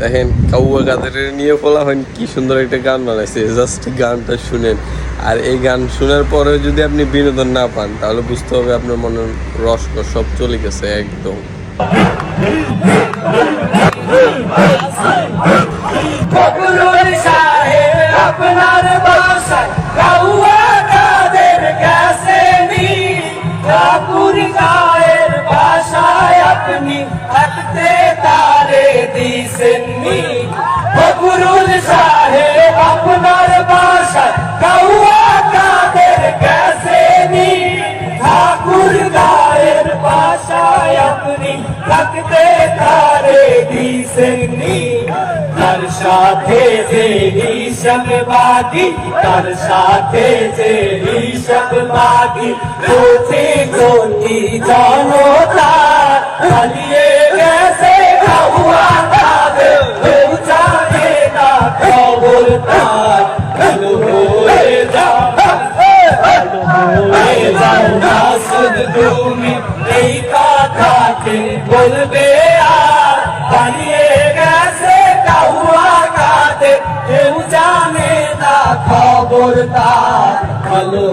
দেখেন, কাউয়া কাদের নিয়ে ফলা হয় কি সুন্দর একটা গান বানাইছে। জাস্ট গানটা শুনেন। আর এই গান শোনার পরে যদি আপনি বিনোদন না পান, তাহলে বুঝতে হবে আপনার মনের রস সব চলে গেছে একদম। কাউয়া কাদের গেছে নি। তারে দিছেন নি ফখরুল সাহেব আপনার বাসায় কাউয়া কাদের গেছে নি ঠাকুর গায়ের বাসায় আপনি থাকতে তারে দিছেন তার সাথে যে হিসাব তার সাথে যে হিসাব বাকি কোটি কোটি জনতা চালিয়ে না শুধু তুমি এই কথাকে বলবে আর? পালিয়ে গেছে কাউয়া কাদের কেউ জানে না খবর তার। ভালো